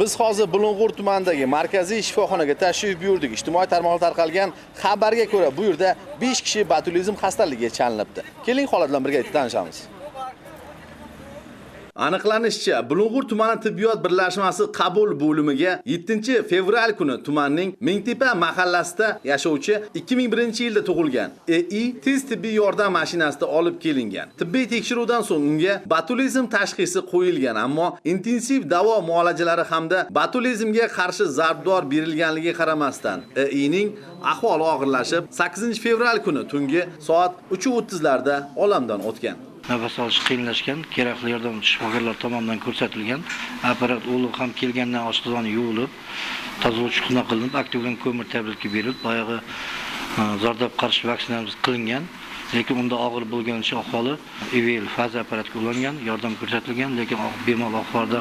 Biz hozir Bulung'ur tumanidagi markaziy shifoxonaga tashrif buyurdik. Ijtimoiy tarmoqlarda tarqalgan xabarga ko'ra, bu yerda 5 kishi botulizm xastaligiga chalinibdi. Keling holat bilan birga tanishamiz. Aniqlanishicha, Bulung'ur tumani tibbiyot birlashmasi qabul bo'limiga 7-fevral kuni tumanning Mingtepa mahallasida yashovchi 2001-yilda tug'ilgan EI tez tibbiy yordam mashinasida olib kelingan. Tibbiy tekshiruvdan so'ng unga botulizm tashxisi qo'yilgan, ammo intensiv davo muolajalari hamda botulizmga qarshi zarbdor berilganligiga qaramasdan EIning ahvoli og'irlashib, 8-fevral kuni tungi soat 3:30 larda olamdan o'tgan. Nafas olish qiyinlashgan kerakli yordam shifokorlar tomonidan ko'rsatilgan apparat ulug' ham kelgandan ostidan yuvilib tozalovchi xizmat qilinib aktivlan ko'mir tabletka berilib boyag'i e, zardab qarshi vaksinamiz qilingan lekin unda og'ir bo'lgan uchun ahvoli ivel faza apparatga ulangan yordam ko'rsatilgan lekin bemor oxirida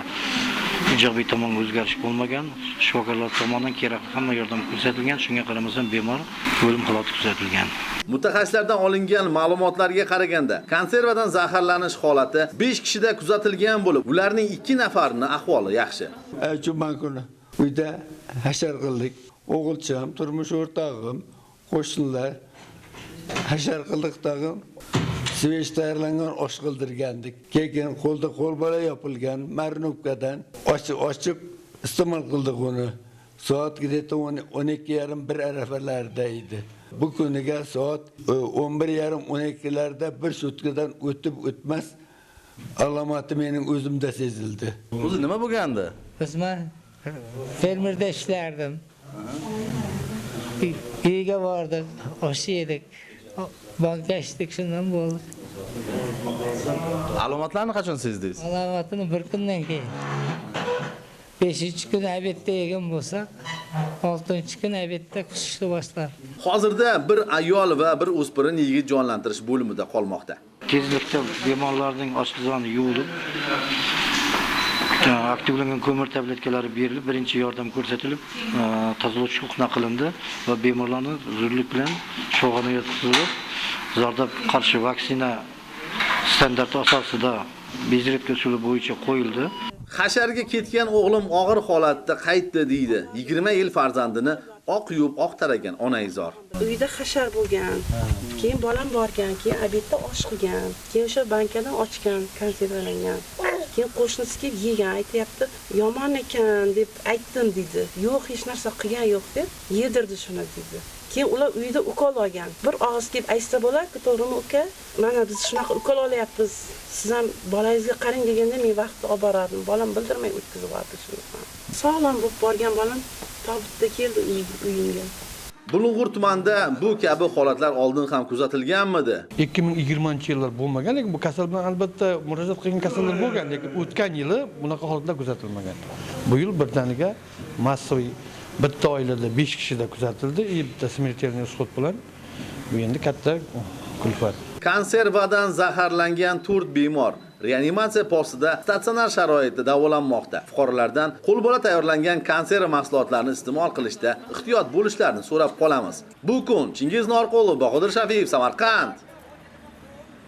ijobiy tomonga o'zgarish bo'lmagan shifokorlar tomonidan kerakli hamma yordam ko'rsatilgan shunga qaramasdan bemor o'lim holati kuzatilgan. Mutaxassislardan olingan ma'lumotlarga qaraganda, konservadan zaharlanish holati 5 kishida kuzatilgan bo'lib, ularning 2 nafarining ahvoli yaxshi. juma kuni uyda hashar qildik. O'g'ilcham turmush o'rtog'im qo'shnilar hashar qildik tag'in Süveyş tayarlangan oşqildir geldik. Kekin kolda kolbala yapılgan marnubkadan açıp açıp istemal qildik uni. Soat gideti 12 yarım bir arafalardaydı. Bu kuniga soat 11 e, yarım 12'lerde bir sutkadan o'tib o'tmas alomati mening o'zimda sezildi. O'zi nima bo'lgandi? Bizmi fermerda ishlardim. Uyga bordik, osh yedik. Ichdik, shundan bo'ldi. Alomatlarni qachon sezdingiz? Alomatini bir kundan keyin. 5 kun obedda yegan bo'lsak, 6 kun obedda qusishni boshladi. Hozirda bir ayol va bir o'spirin yigit jonlantirish bo'limida qolmoqda. tezlikda bemorlarning oshqozoni yuvilib e, aktivlangan ko'mir tabletkalari berilib birinchi yordam ko'rsatilib e, tozalovchi huquqna qilindi va bemorlarni zudlik bilan shifoxonaga yotqizilib zardab qarshi vaksina standarti asosida bezretka usuli bo'yicha qo'yildi Hasharga ketgan o'g'lim og'ir holatda qaytdi deydi. 20 yil farzandini oq yuvib oq taragan onaizor. uyda hashar bo'lgan keyin bolam borgan keyin obedda osh qilgan keyin o'sha bankadan ochgan konservalangan keyin qo'shnisi kelib yegan aytyapti yomon ekan deb aytdim deydi yo'q hech narsa qilgan yo'q deb yedirdi shuni deydi keyin ular uyda ukol olgan. Bir og'iz kelib aytsa bo'larku to'g'rimi uka? Mana biz shunaqa ukol olyapmiz. Siz ham bolangizga qarang deganda men vaqtni olib borardim. Bolam bildirmay o'tkazib yubordi shuni. Sog'lom bo'lib borgan bolam tobutda keldi uyimga. Bulung'ur tumanida bu kabi holatlar oldin ham kuzatilganmidi? 2020 yillar bo'lmagan lekin bu kasal bilan albatta murojaat qilgan kasallar bo'lgan lekin o'tgan yili bunaqa holatlar kuzatilmagan. Bu yil birdaniga massaviy bitta oilada 5 kishida kuzatildi. И bitta смертельный исход bilan bu endi katta kulfat. Konservadan zaharlangan 4 bemor reanimatsiya postida statsionar sharoitda davolanmoqda. Fuqarolardan qo'lbola tayyorlangan konserva mahsulotlarini iste'mol qilishda ehtiyot bo'lishlarini so'rab qolamiz. Bu kun Chingiz Norqulov, Bahodir Shafiyev, Samarqand.